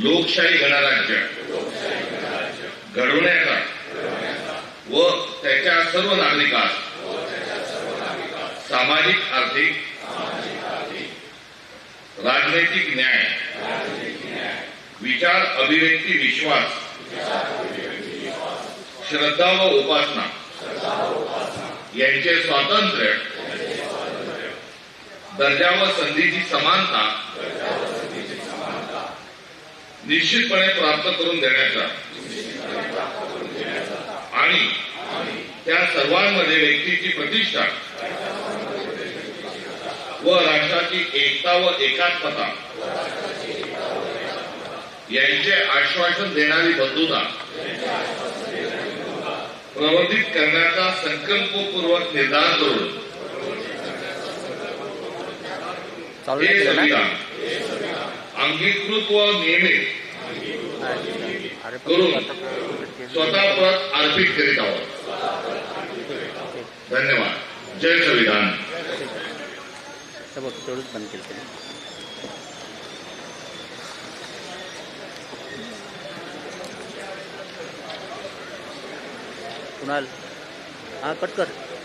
लोकशाही गणराज्य घडवण्याचा व त्याच्या सर्व नागरिकास सामाजिक, आर्थिक, राजनैतिक न्याय, विचार, अभिव्यक्ती, विश्वास, श्रद्धा व उपासना यांचे स्वातंत्र्य दर्जा व संधीची समानता निश्चितपणे प्राप्त करून देण्याचा. आणि त्या सर्वांमध्ये व्यक्तीची प्रतिष्ठा व राष्ट्राची एकता व एकात्मता यांचे आश्वासन देणारी बंधुता प्रवर्धित करण्याचा संकल्पपूर्वक निर्धार करून हे संविधान. अंगीकृत व नियमित करून स्वतः परत अर्पित करीत आहोत. धन्यवाद. जय संविधान. बंद केलं कुणाल? हा, कट कर.